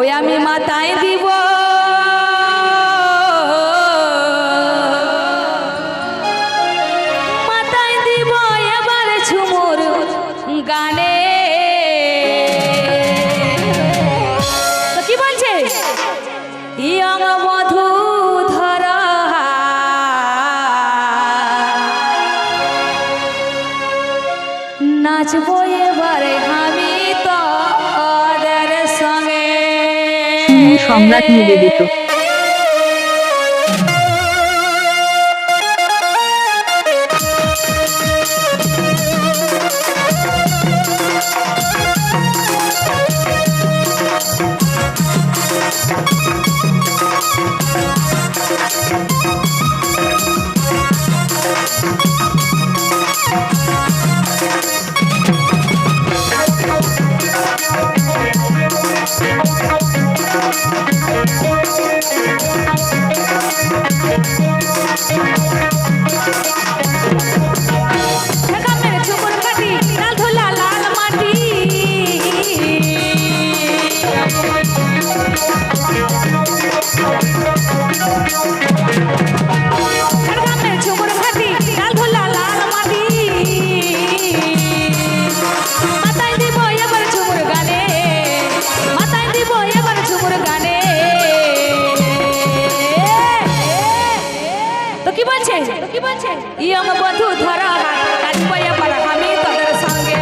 ওই আমি মাথায় দিব। মাথায় দিব এবার গানে। তো কি বলছে? ইয়ং নাচবো এবারে আমি তো। সম্রাট নিবেদিত। তো কি বলছে? কি বলছে ইয়ং বধু ধরা নাচবো এবার আমি তোদের সঙ্গে।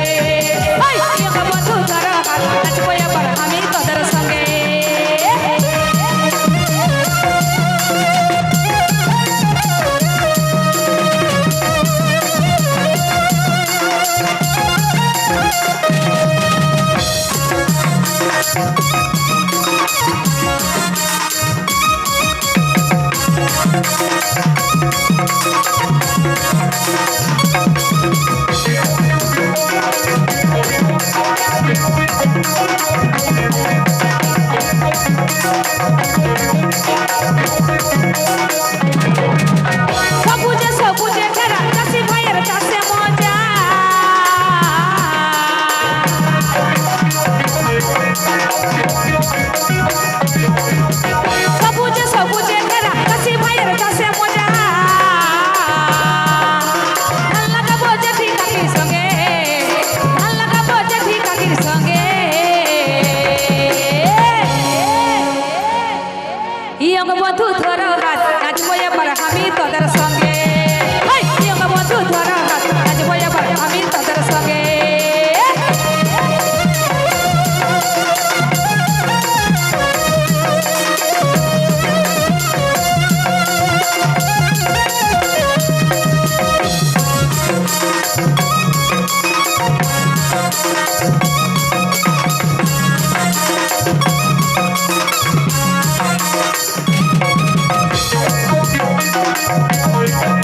ইয়ং বধু ধরা নাচবো এবার আমি তোদের সঙ্গে। সবুজে